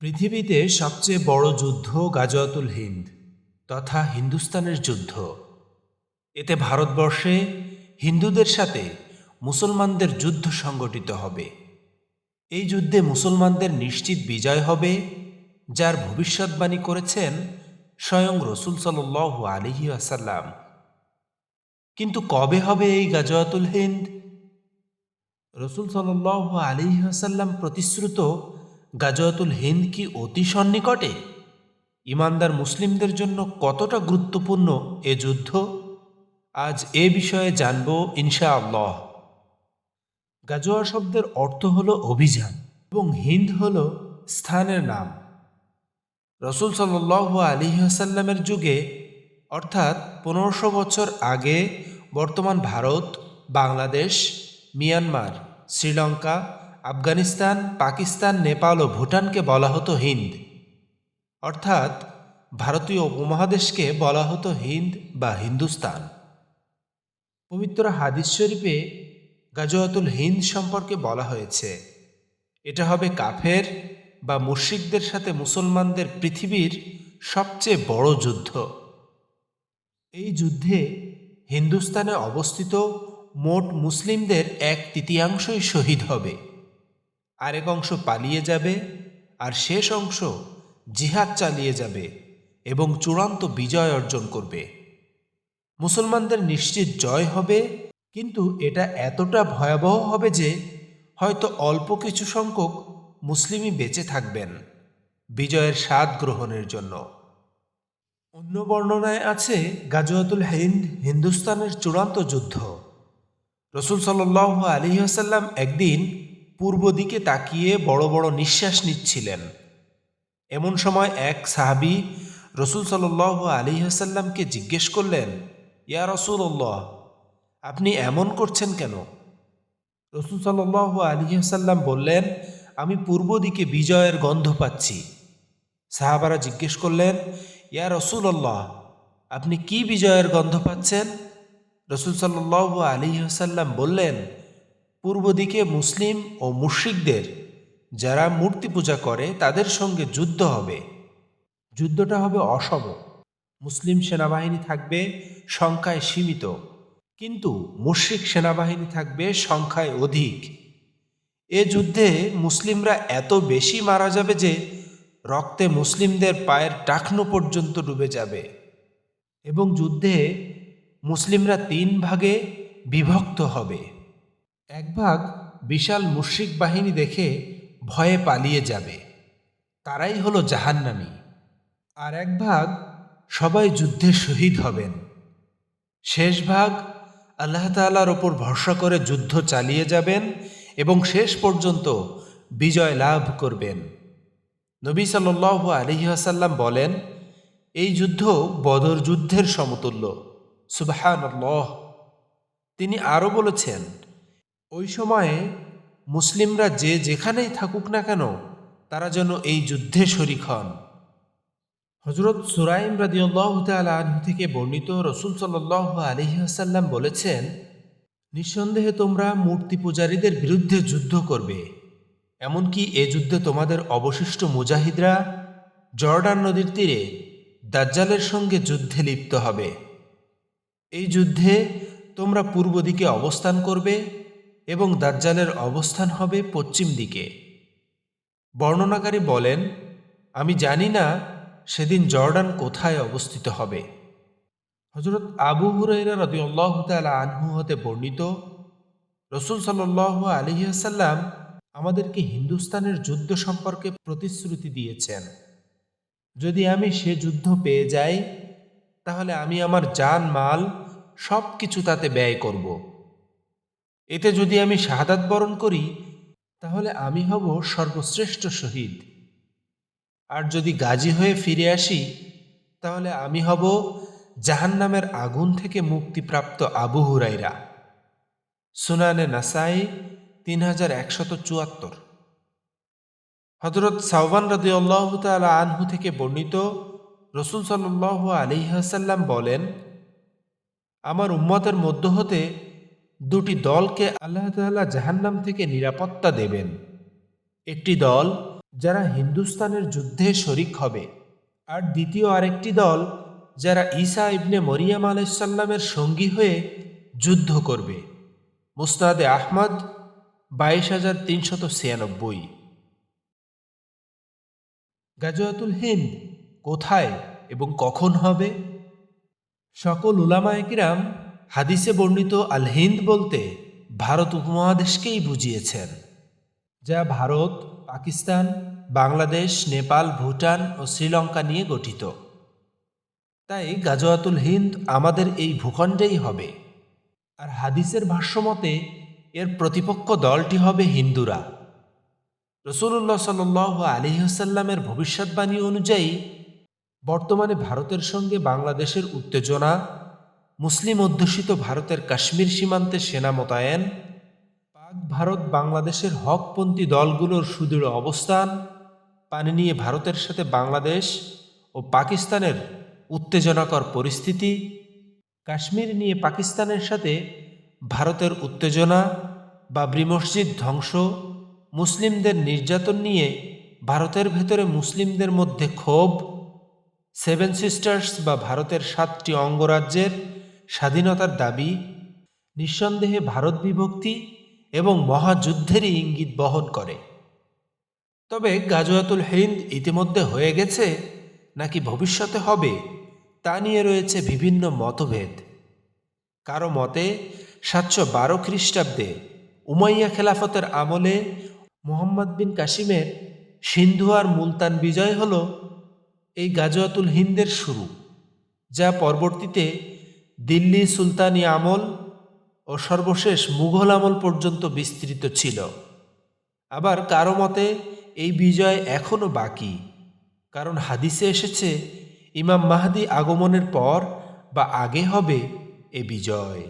পৃথিবীতে সবচেয়ে বড় যুদ্ধ গাজওয়াতুল হিন্দ তথা হিন্দুস্তানের যুদ্ধ। এতে ভারতবর্ষে হিন্দুদের সাথে মুসলমানদের যুদ্ধ সংগঠিত হবে। এই যুদ্ধে মুসলমানদের নিশ্চিত বিজয় হবে, যার ভবিষ্যৎবাণী করেছেন স্বয়ং রসুল সাল আলিহি আসাল্লাম কিন্তু কবে হবে এই গাজওয়াতুল হিন্দ? রসুল সাল আলী আসাল্লাম প্রতিশ্রুত গাজওয়াতুল হিন্দ কি অতি সন্নিকটে? ইমানদার মুসলিমদের জন্য কতটা গুরুত্বপূর্ণ এ যুদ্ধ? আজ এ বিষয়ে জানব ইনশা আল্লাহ গাজোয়া শব্দের অর্থ হল অভিযান এবং হিন্দ হল স্থানের নাম। রসুল সাল আলী আসাল্লামের যুগে, অর্থাৎ পনেরোশো বছর আগে, বর্তমান ভারত, বাংলাদেশ, মিয়ানমার, শ্রীলঙ্কা আফগানিস্তান, পাকিস্তান, নেপাল ও ভুটানকে বলা হতো হিন্দ। অর্থাৎ ভারতীয় উপমহাদেশকে বলা হতো হিন্দ বা হিন্দুস্তান। পবিত্র হাদিস শরীফে গাজওয়াতুল হিন্দ সম্পর্কে বলা হয়েছে, এটা হবে কাফের বা মুশ্রিকদের সাথে মুসলমানদের পৃথিবীর সবচেয়ে বড় যুদ্ধ। এই যুদ্ধে হিন্দুস্তানে অবস্থিত মোট মুসলিমদের এক তৃতীয়াংশই শহীদ হবে। আরেক অংশ পালিয়ে যাবে আর শেষ অংশ জিহাদ চালিয়ে যাবে এবং চূড়ান্ত বিজয় অর্জন করবে। মুসলমানদের নিশ্চিত জয় হবে, কিন্তু এটা এতটা ভয়াবহ হবে যে হয়তো অল্প কিছু সংখ্যক মুসলিমই বেঁচে থাকবেন বিজয়ের স্বাদ গ্রহণের জন্য। অন্য বর্ণনায় আছে গাজওয়াতুল হিন্দ, হিন্দুস্তানের চূড়ান্ত যুদ্ধ। রসুল সাল আলী আসাল্লাম একদিন পূর্ব দিকে তাকিয়ে বড় বড় নিঃশ্বাস নিচ্ছিলেন। এমন সময় এক সাহাবি রসুল সাল আলী আসাল্লামকে জিজ্ঞেস করলেন, ইয়া রসুল্লাহ আপনি এমন করছেন কেন? রসুল সাল আলী আসাল্লাম বললেন, আমি পূর্ব দিকে বিজয়ের গন্ধ পাচ্ছি। সাহাবারা জিজ্ঞেস করলেন, ইয়া রসুল্লাহ আপনি কি বিজয়ের গন্ধ পাচ্ছেন? রসুল সাল্লাহ আলী আসাল্লাম বললেন পূর্ব দিকে মুসলিম ও মুশ্রিকদের, যারা মূর্তি পূজা করে, তাদের সঙ্গে যুদ্ধ হবে। যুদ্ধটা হবে অসম। মুসলিম সেনাবাহিনী থাকবে সংখ্যায় সীমিত, কিন্তু মুশ্রিক সেনাবাহিনী থাকবে সংখ্যায় অধিক। এ যুদ্ধে মুসলিমরা এত বেশি মারা যাবে যে, রক্তে মুসলিমদের পায়ের টাকনো পর্যন্ত ডুবে যাবে। এবং যুদ্ধে মুসলিমরা তিন ভাগে বিভক্ত হবে। এক ভাগ বিশাল মুশ্রিক বাহিনী দেখে ভয়ে পালিয়ে যাবে। তারাই হলো জাহান্নামি। আর এক ভাগ সবাই যুদ্ধে শহীদ হবেন। শেষ ভাগ আল্লাহ তালার ওপর ভরসা করে যুদ্ধ চালিয়ে যাবেন এবং শেষ পর্যন্ত বিজয় লাভ করবেন। নবী সাল আলহিহাসাল্লাম বলেন, এই যুদ্ধ বদর যুদ্ধের সমতুল্য। সুবাহান তিনি আরও বলেছেন ওই সময়ে মুসলিমরা যে যেখানেই থাকুক না কেন, তারা যেন এই যুদ্ধে শরিক হন। হজরত সুরাইম রাদিউল্লাহ থেকে বর্ণিত রসুল সাল্লাহ আলহিহাসাল্লাম বলেছেন, নিঃসন্দেহে তোমরা মূর্তি পূজারীদের বিরুদ্ধে যুদ্ধ করবে। এমনকি এ যুদ্ধে তোমাদের অবশিষ্ট মুজাহিদরা জর্ডান নদীর তীরে দাজ্জালের সঙ্গে যুদ্ধে লিপ্ত হবে। এই যুদ্ধে তোমরা পূর্ব দিকে অবস্থান করবে এবং দাজ্জালের অবস্থান হবে পশ্চিম দিকে। বর্ণনাকারী বলেন, আমি জানি না সেদিন জর্ডান কোথায় অবস্থিত হবে। হজরত আবু হুরাইরা রদি আল্লাহ তালা আনহু হতে বর্ণিত, রসুল সাল্লাহ আলহিহাসাল্লাম আমাদেরকে হিন্দুস্তানের যুদ্ধ সম্পর্কে প্রতিশ্রুতি দিয়েছেন। যদি আমি সে যুদ্ধ পেয়ে যাই, তাহলে আমি আমার জান, মাল সব কিছু তাতে ব্যয় করব। এতে যদি আমি শাহাদাত বরণ করি, তাহলে আমি হব সর্বশ্রেষ্ঠ শহীদ। আর যদি গাজী হয়ে ফিরে আসি, তাহলে আমি হব জাহান্নামের আগুন থেকে মুক্তিপ্রাপ্ত আবু হুরাইরা সুনানে নাসাই তিন হাজার একশত চুয়াত্তর। হজরত সাউবান রদি আল্লাহ তালা আনহু থেকে বর্ণিত রসুল সাল্লাহ আলিহাসাল্লাম বলেন, আমার উম্মতের মধ্য হতে দুটি দলকে আল্লাহ তাল্লাহ জাহান্নাম থেকে নিরাপত্তা দেবেন। একটি দল যারা হিন্দুস্তানের যুদ্ধে শরিক হবে আর দ্বিতীয় আরেকটি দল যারা ঈসা ইবনে মরিয়াম আলাইসাল্লামের সঙ্গী হয়ে যুদ্ধ করবে। মুস্তাদে আহমদ বাইশ হাজার তিনশত ছিয়ানব্বই। গাজওয়াতুল হিন্দ কোথায় এবং কখন হবে? সকল উলামায়কিরাম হাদিসে বর্ণিত আল হিন্দ বলতে ভারত উপমহাদেশকেই বুঝিয়েছেন, যা ভারত, পাকিস্তান, বাংলাদেশ, নেপাল, ভুটান ও শ্রীলঙ্কা নিয়ে গঠিত। তাই গাজওয়াতুল হিন্দ আমাদের এই ভূখণ্ডেই হবে। আর হাদিসের ভাষ্যমতে এর প্রতিপক্ষ দলটি হবে হিন্দুরা। রসুল্লাহ সাল আলিহাসাল্লামের ভবিষ্যৎবাণী অনুযায়ী, বর্তমানে ভারতের সঙ্গে বাংলাদেশের উত্তেজনা মুসলিম অধ্যুষিত ভারতের কাশ্মীর সীমান্তে সেনা মোতায়েন, পাক ভারত বাংলাদেশের হকপন্থী দলগুলোর সুদৃঢ় অবস্থান, পানি নিয়ে ভারতের সাথে বাংলাদেশ ও পাকিস্তানের উত্তেজনাকর পরিস্থিতি, কাশ্মীর নিয়ে পাকিস্তানের সাথে ভারতের উত্তেজনা, বাবরি মসজিদ ধ্বংস, মুসলিমদের নির্যাতন নিয়ে ভারতের ভেতরে মুসলিমদের মধ্যে ক্ষোভ, সেভেন সিস্টার্স বা ভারতের সাতটি অঙ্গরাজ্যের স্বাধীনতার দাবি, নিঃসন্দেহে ভারত বিভক্তি এবং মহাযুদ্ধেরই ইঙ্গিত বহন করে। তবে গাজওয়াতুল হিন্দ ইতিমধ্যে হয়ে গেছে নাকি ভবিষ্যতে হবে তা নিয়ে রয়েছে বিভিন্ন মতভেদ। কারও মতে, সাতশো বারো খ্রিস্টাব্দে উমাইয়া খেলাফতের আমলে মোহাম্মদ বিন কাসিমের সিন্ধু আর মুলতান বিজয় হল এই গাজওয়াতুল হিন্দের শুরু, যা পরবর্তীতে দিল্লি সুলতানি আমল ও সর্বশেষ মুঘল আমল পর্যন্ত বিস্তৃত ছিল। আবার কারও মতে, এই বিজয় এখনও বাকি, কারণ হাদিসে এসেছে, ইমাম মাহাদি আগমনের পর বা আগে হবে এ বিজয়।